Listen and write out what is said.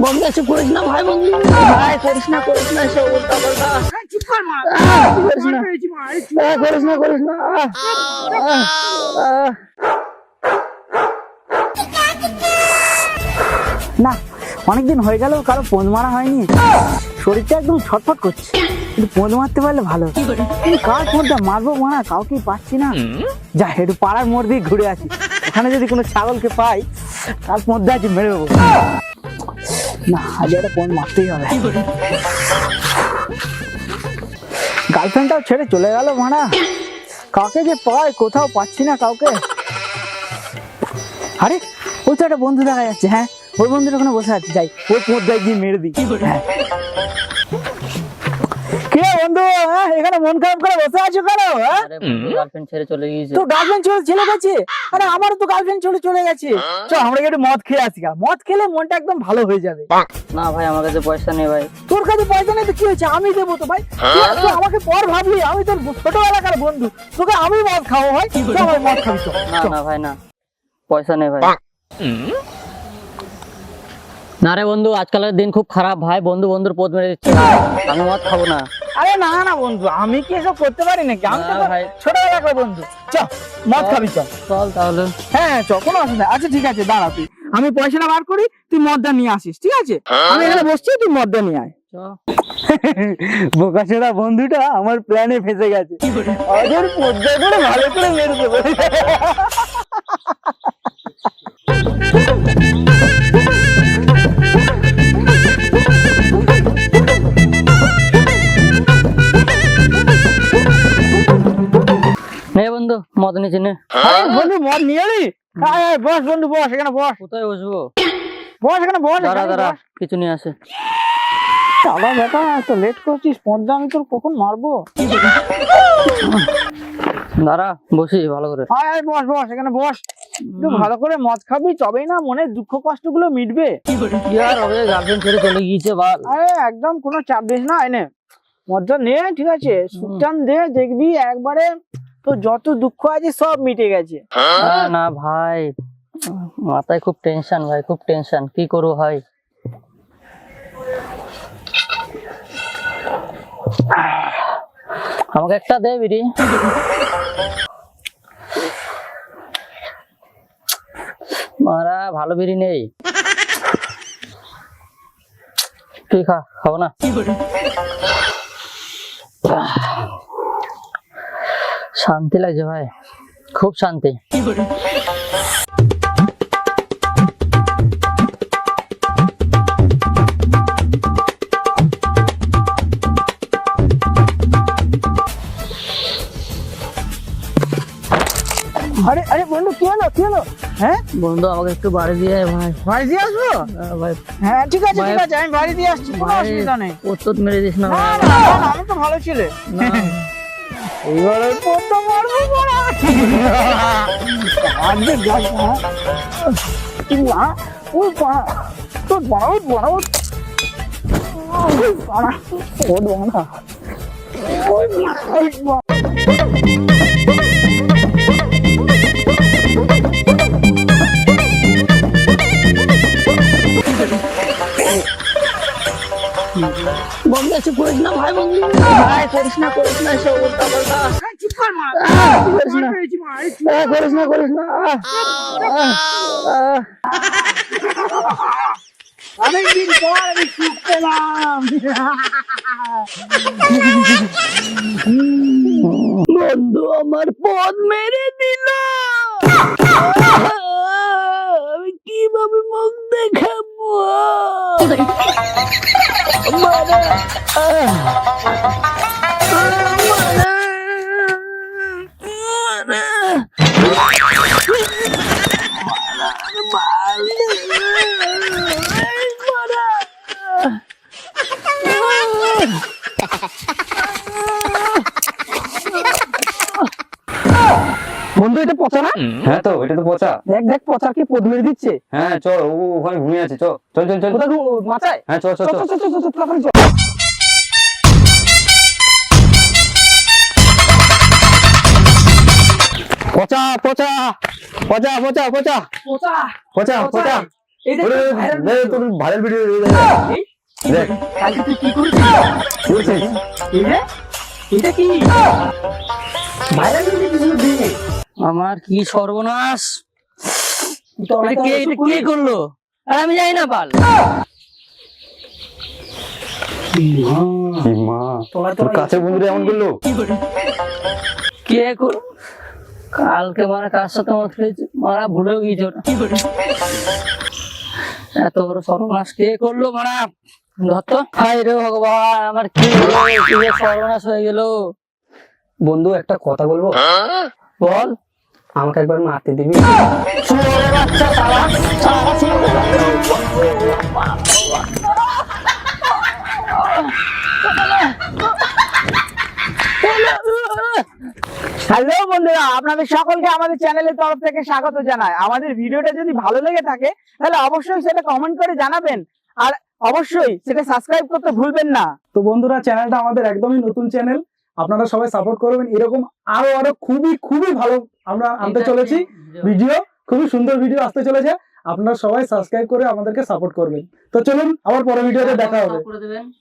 বন্ধু এসব করিস না ভাই বন্ধু। ভাই করিস না করিস না এসব উল্টা পাল্টা। চুপ কর মা। আহ, করিস না। করিস করিস অনেকদিন হয়ে গেল কারও পোঁদ মারা হয়নি। শরীরটা একদম ছটফট করছে। কিন্তু পোঁদ মারতে পারলে ভালো। কার? পোঁদটা মারবো মারা কাউকেই পাচ্ছি না। যা একটু পাড়ার মোড় দিয়ে ঘুরে আসি। ওখানে যদি কোনো ছাগলকে পাই তার মধ্যে আছে মেরে দেবো। না আজ একটা মারতেই হবে। গার্লফ্রেন্ডটাও ছেড়ে চলে গেল মারা। কাউকে যে পায় কোথাও পাচ্ছি না কাউকে। আরে ওই তো একটা বন্ধু দেখা যাচ্ছে হ্যাঁ? ওই বন্ধুটা ওখানে বসে আছে যাই ওই পদ্মায় গিয়ে মেরে দিই। হ্যাঁ। বন্ধু হ্যাঁ? এখানে মন খারাপ করে বসে আছো কেন হ্যাঁ? গার্লফ্রেন্ড ছেড়ে চলে গিয়েছে। তো গার্লফ্রেন্ড চলে চলে গেছে? আরে আমারও তো গার্লফ্রেন্ড চলে চলে গেছে। চল আমরা একটু মদ খেয়ে আসি গা। মদ খেলে মনটা একদম ভালো হয়ে যাবে। না ভাই আমার কাছে পয়সা নেই ভাই। তোর কাছে পয়সা নেই তো কি হয়েছে? আমি দেবো তো ভাই। তুই আমাকে পর ভাবলি আমি তোর ছোটবেলাকার বন্ধু। তোকে আমি মদ খাব ভাই। ভাই মদ খাবি না না ভাই না। পয়সা নেই ভাই। না রে বন্ধু আজকালের দিন খুব খারাপ ভাই। বন্ধু বন্ধুর পদ মেরে দিচ্ছে। আমি মদ খাব না। আরে না না বন্ধু আমি কি এসব করতে পারি নাকি? আমি তো না তোর ভাই। বন্ধু। চ মদ খাবি চল চল তাহলে। হ্যাঁ চ কোনো অসুবিধা। আচ্ছা ঠিক আছে দাঁড়া তুই। আমি পয়সাটা বার করি তুই মদটা নিয়ে আসিস ঠিক আছে? আমি এখানে বসছি তুই মদটা নিয়ে আয়। চ। বোকাচোদা বন্ধুটা আমার প্ল্যানে ফেসে গেছে। ওদের পদ্মা করে ভালো করে মেরে মদ নিচে নে। বন্ধু মদ নিয়ে এলি? আয়, আয়, বস বন্ধু বস এখানে বস। কোথায় বসবো? বস এখানে বস দাঁড়া দাঁড়া কিছু নিয়ে আসে। চালা বেটা এত লেট করছিস পদ্মা আমি তোর কখন মারবো? দাঁড়া বসি ভালো করে। আয় আয় বস বস এখানে বস। একটু ভালো করে মদ খাবি তবেই না মনের দুঃখ কষ্টগুলো মিটবে। কি আর হবে গার্লফ্রেন্ড ছেড়ে চলে গিয়েছে বাল। আরে একদম কোনো চাপ দিস না এনে। মদটা নে ঠিক আছে সুটান দে দেখবি একবারে তো যত দুঃখ আছে সব মিটে গেছে। না, না ভাই মাথায় খুব টেনশন ভাই খুব টেনশন কি করব ভাই? আমাকে একটা দে বিড়ি। মারা ভালো বিড়ি নেই। তুই খা খাব না। শান্তি লাগছে ভাই। খুব শান্তি। আরে আরে বন্ধু কি হলো কি হলো? হ্যাঁ? বন্ধু আমাকে একটু বাড়ি দিয়ে ভাই। বাড়ি দিয়ে আসব? ভাই। হ্যাঁ ঠিক আছে ঠিক আছে আমি বাড়ি দিয়ে আসছি কোনো অসুবিধা নেই। ওষুধ মেরে দিস না, আমি তো ভালো ছিলে। এইবারে পড়তে পারব না আজকে যাস না না ওই পা তোর বাউ বাউ ওই পাড়া ওই বাড়া ওই বন্ধু এসব করিস না ভাই বন্ধু। ভাই করিস না করিস না এসব উল্টা পাল্টা। চুপ কর মা। করিস না। পেয়েছি মা এই চুপ। আহ, করিস না করিস না। আহ, আহ, আহ। অনেকদিন পর আমি পেলাম। বন্ধু আমার পদ মেরে দিল। কীভাবে মুখ দেখাবো? Ha ha ha. বন্ধু এটা পচা না? হ্যাঁ তো এটা তো পচা। দেখ দেখ পচা কি পদ মেরে দিচ্ছে? হ্যাঁ চল ও ওখানে ঘুমিয়ে আছে চল চল চল চল। কোথায় মাথায়? হ্যাঁ চল চল চল চল। চল চল চল চল তাড়াতাড়ি চল। পচা পচা পচা পচা পচা। পচা পচা এই দেখ, video। তোর ভাইরাল ভিডিও দেখ। কালকে তুই কি করেছিস? এটা কি? আমার কি সর্বনাশ? কে এটা কে করল? আর আমি জানি না পাল। কি মা তোরা কাছের বন্ধুরা এমন করল? কে কালকে মারা কার সাথে মারা ভুলেও গিয়েছে এত বড় সর্বনাশ কে করল? মারা ধরতো হাই রে ভগবান আমার কি সর্বনাশ হয়ে গেল? বন্ধু একটা কথা বলব? বল। আমাকে একবার মারতে দিবি। হ্যালো বন্ধুরা আপনাদের সকলকে আমাদের চ্যানেলের তরফ থেকে স্বাগত জানাই। আমাদের ভিডিওটা যদি ভালো লেগে থাকে তাহলে অবশ্যই সেটা কমেন্ট করে জানাবেন। আর অবশ্যই সেটা সাবস্ক্রাইব করতে ভুলবেন না। তো বন্ধুরা চ্যানেলটা আমাদের একদমই নতুন চ্যানেল আপনারা সবাই সাপোর্ট করবেন। এরকম আরও আরও খুবই খুবই ভালো আমরা আনতে চলেছি। ভিডিও খুবই সুন্দর ভিডিও আসতে চলেছে। আপনারা সবাই সাবস্ক্রাইব করে আমাদেরকে সাপোর্ট করবেন। তো চলুন আবার পরের ভিডিওতে দেখা হবে।